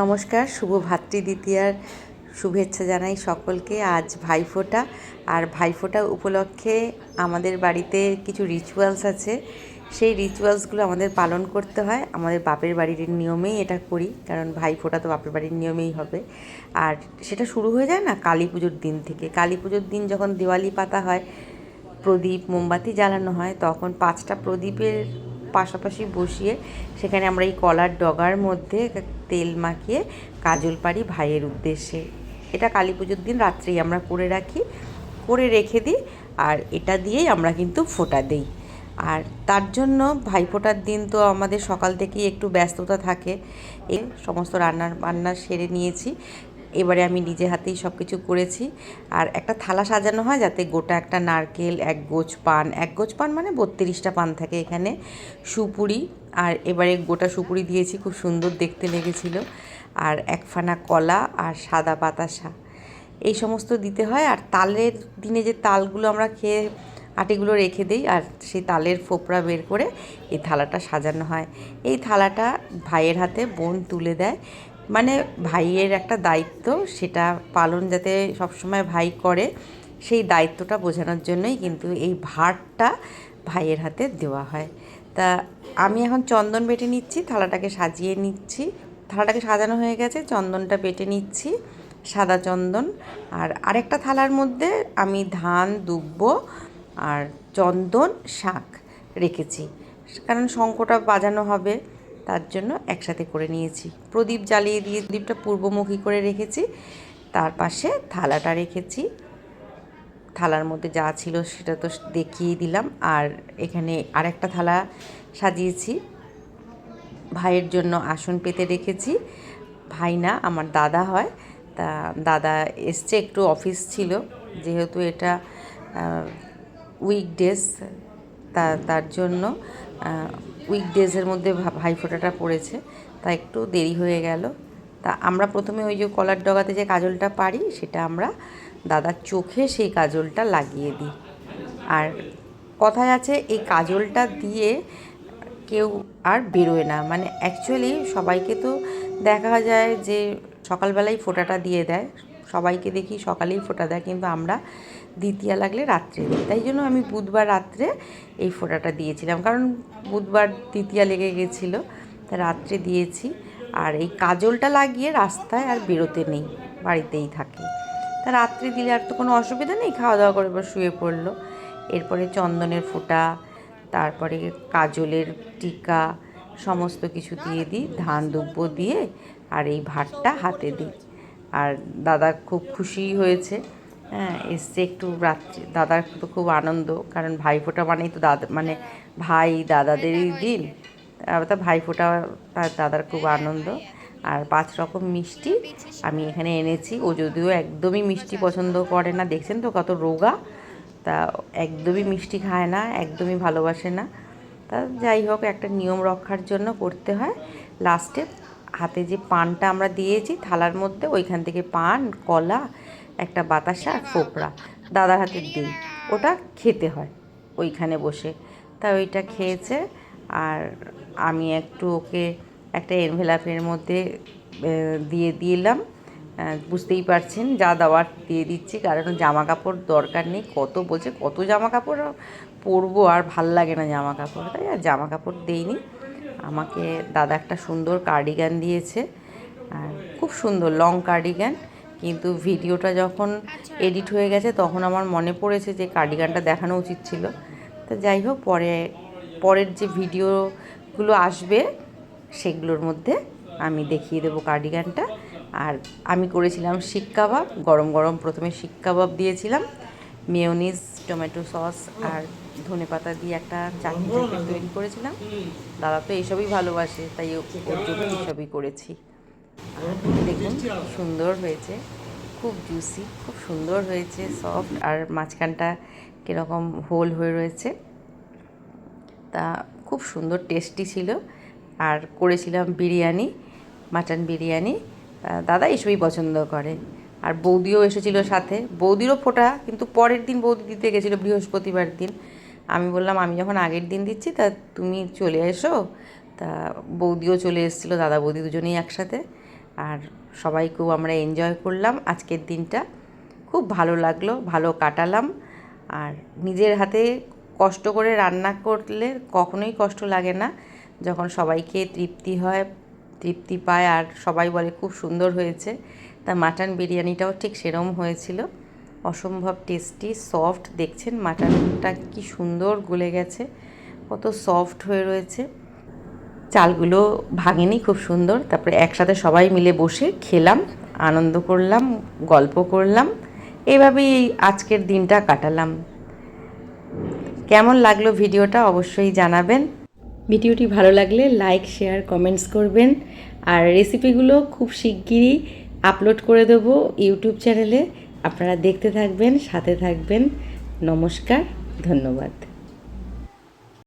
নমস্কার, শুভ ভাতৃদ্বিতীয়ার শুভেচ্ছা জানাই সকলকে। আজ ভাইফোঁটা, আর ভাইফোঁটা উপলক্ষে আমাদের বাড়িতে কিছু রিচুয়ালস আছে। সেই রিচুয়ালসগুলো আমাদের পালন করতে হয়। আমাদের বাপের বাড়ির নিয়মেই এটা করি, কারণ ভাইফোঁটা তো বাপের বাড়ির নিয়মেই হবে। আর সেটা শুরু হয়ে যায় না, কালী পুজোর দিন থেকে। কালী পুজোর দিন যখন দিওয়ালি পাতা হয়, প্রদীপ, মোমবাতি জ্বালানো হয়, তখন পাঁচটা প্রদীপের পাশাপাশি বসিয়ে সেখানে আমরা এই কলার ডগার মধ্যে তেল মাখিয়ে কাজল পারি ভাইয়ের উদ্দেশ্যে। এটা কালী পুজোর দিন রাত্রেই আমরা করে রাখি, করে রেখে দিই আর এটা দিয়েই আমরা কিন্তু ফোঁটা দিই। আর তার জন্য ভাইফোঁটার দিন তো আমাদের সকাল থেকেই একটু ব্যস্ততা থাকে। এ সমস্ত রান্নার বান্না সেরে নিয়েছি। এবারে আমি নিজে হাতেই সব কিছু করেছি। আর একটা থালা সাজানো হয় যাতে গোটা একটা নারকেল, এক গোছ পান, এক গোছ পান মানে বত্রিশটা পান থাকে এখানে, সুপুরি। আর এবারে গোটা সুপুরি দিয়েছি, খুব সুন্দর দেখতে লেগেছিল। আর এক ফানা কলা আর সাদা বাতাসা এই সমস্ত দিতে হয়। আর তালের দিনে যে তালগুলো আমরা খেয়ে আটিগুলো রেখে দিই, আর সেই তালের ফোপড়া বের করে এই থালাটা সাজানো হয়। এই থালাটা ভাইয়ের হাতে, বোন তুলে দেয়। মানে ভাইয়ের একটা দায়িত্ব, সেটা পালন যাতে সবসময় ভাই করে, সেই দায়িত্বটা বোঝানোর জন্যই কিন্তু এই ভারটা ভাইয়ের হাতে দেওয়া হয়। তা আমি এখন চন্দন বেটে নিচ্ছি, থালাটাকে সাজিয়ে নিচ্ছি। থালাটাকে সাজানো হয়ে গেছে, চন্দনটা বেটে নিচ্ছি, সাদা চন্দন। আর আরেকটা থালার মধ্যে আমি ধান, দুব্ব আর চন্দন, শাক রেখেছি। কারণ শঙ্কটা বাজানো হবে। তার জন্য একসাথে করে নিয়েছি। প্রদীপ জ্বালিয়ে দিয়ে প্রদীপটা পূর্বমুখী করে রেখেছি। তার পাশে থালাটা রেখেছি। থালার মধ্যে যা ছিল সেটা তো দেখিয়ে দিলাম। আর এখানে আরেকটা থালা সাজিয়েছি। ভাইয়ের জন্য আসন পেতে রেখেছি। ভাই না, আমার দাদা হয়। তা দাদা এসছে, একটু অফিস ছিল। যেহেতু এটা উইকডেজ তা, তার জন্য উইকডেজের মধ্যে ভাইফোঁটাটা পড়েছে, তা একটু দেরি হয়ে গেল। তা আমরা প্রথমে ওই যে কলার ডগাতে যে কাজলটা পারি, সেটা আমরা দাদার চোখে সেই কাজলটা লাগিয়ে দিই। আর কথায় আছে, এই কাজলটা দিয়ে কেউ আর বেরোয় না। মানে অ্যাকচুয়ালি সবাইকে তো দেখা যায় যে সকালবেলাই ফোঁটাটা দিয়ে দেয়। সবাইকে দেখি, সকালেই ফোঁটা দেয়, কিন্তু আমরা দ্বিতীয়া লাগলে রাত্রে দিই। তাই জন্য আমি বুধবার রাত্রে এই ফোঁটাটা দিয়েছিলাম। কারণ বুধবার দ্বিতীয়া লেগে গেছিল, তা রাত্রে দিয়েছি। আর এই কাজলটা লাগিয়ে রাস্তায় আর বেরোতে নেই, বাড়িতেই থাকে। তা রাত্রে দিলে আর তো কোনো অসুবিধা নেই খাওয়া দাওয়া করে এবার শুয়ে পড়ল। এরপরে চন্দনের ফোঁটা, তারপরে কাজলের টিকা, সমস্ত কিছু দিয়ে দিই, ধান দুব্য দিয়ে আর এই ভাতটা হাতে দিই। আর দাদা খুব খুশি হয়েছে। হ্যাঁ এসছে একটু রাত্রি, দাদার তো খুব আনন্দ, কারণ ভাইফোঁটা মানেই তো দাদা মানে ভাই দাদাদেরই দিন। তা ভাইফোঁটা তার দাদার খুব আনন্দ। আর পাঁচ রকম মিষ্টি আমি এখানে এনেছি। ও যদিও একদমই মিষ্টি পছন্দ করে না, দেখছেন তো কত রোগা? তা একদমই মিষ্টি খায় না, একদমই ভালোবাসে না। তা যাই হোক, একটা নিয়ম রক্ষার জন্য করতে হয়। লাস্টে হাতে যে পানটা আমরা দিয়েছি, থালার মধ্যে ওইখান থেকে পান, কলা, একটা বাতাসা, আর দাদার হাতে দিই। ওটা খেতে হয় ওইখানে বসে। তা ওইটা খেয়েছে আর আমি একটু ওকে একটা এনভেলাপের মধ্যে দিয়ে দিলাম। বুঝতেই পারছেন, যা দেওয়ার দিয়ে দিচ্ছি, কারণ জামা কাপড় দরকার নেই। কত বলছে কত জামা কাপড় পরবো আর ভালো লাগে না জামা কাপড় তাই আর জামা কাপড় দেইনি। আমাকে দাদা একটা সুন্দর কার্ডিগান দিয়েছে। আর খুব সুন্দর লং কার্ডিগান কিন্তু ভিডিওটা যখন এডিট হয়ে গেছে, তখন আমার মনে পড়েছে যে কার্ডিগানটা দেখানো উচিত ছিল। তা যাই হোক, পরে, পরের যে ভিডিওগুলো আসবে, সেগুলোর মধ্যে আমি দেখিয়ে দেবো কার্ডিগানটা আর আমি করেছিলাম শিক কাবাব গরম গরম প্রথমে শিক কাবাব দিয়েছিলাম মেয়নিজ টমেটো সস আর ধনে পাতা দিয়ে একটা চাটনি টাইপের তৈরি করেছিলাম। দাদা তো এইসবই ভালোবাসে, তাই ওর জন্য এইসবই করেছি। দেখুন, সুন্দর হয়েছে, খুব জুসি খুব সুন্দর হয়েছে সফট আর মাঝখানটা কীরকম হোল হয়ে রয়েছে। তা খুব সুন্দর টেস্টি ছিল। আর করেছিলাম বিরিয়ানি মাটন বিরিয়ানি। দাদা এসবই পছন্দ করে। আর বৌদিও এসেছিল সাথে। বৌদিরও ফোটা, কিন্তু পরের দিন বৌদি দিতে গেছিল বৃহস্পতিবার দিন। আমি বললাম, আমি যখন আগের দিন দিচ্ছি, তা তুমি চলে এসো। তা বৌদিও চলে এসেছিল, দাদা বৌদি দুজনেই একসাথে। আর সবাই খুব আমরা এনজয় করলাম আজকের দিনটা। খুব ভালো লাগল, ভালো কাটালাম। আর নিজের হাতে কষ্ট করে রান্না করলে কখনোই কষ্ট লাগে না। যখন সবাইকে তৃপ্তি হয়, তৃপ্তি পায়, আর সবাই বলে, খুব সুন্দর হয়েছে। তা মাটন বিরিয়ানিটাও ঠিক সেরম হয়েছিল। অসম্ভব টেস্টি সফট দেখছেন মাটনটা কি সুন্দর গলে গেছে, কত সফট হয়ে রয়েছে। চালগুলো ভাঙেনি খুব সুন্দর, তারপরে একসাথে সবাই মিলে বসে খেলাম, আনন্দ করলাম, গল্প করলাম, এভাবেই আজকের দিনটা কাটালাম। কেমন লাগল ভিডিওটা অবশ্যই জানাবেন। ভিডিওটি ভালো লাগলে লাইক, শেয়ার, কমেন্টস করবেন। আর রেসিপিগুলো খুব শিগগিরই আপলোড করে দেব ইউটিউব চ্যানেলে আপনারা দেখতে থাকবেন সাথে থাকবেন। নমস্কার ধন্যবাদ।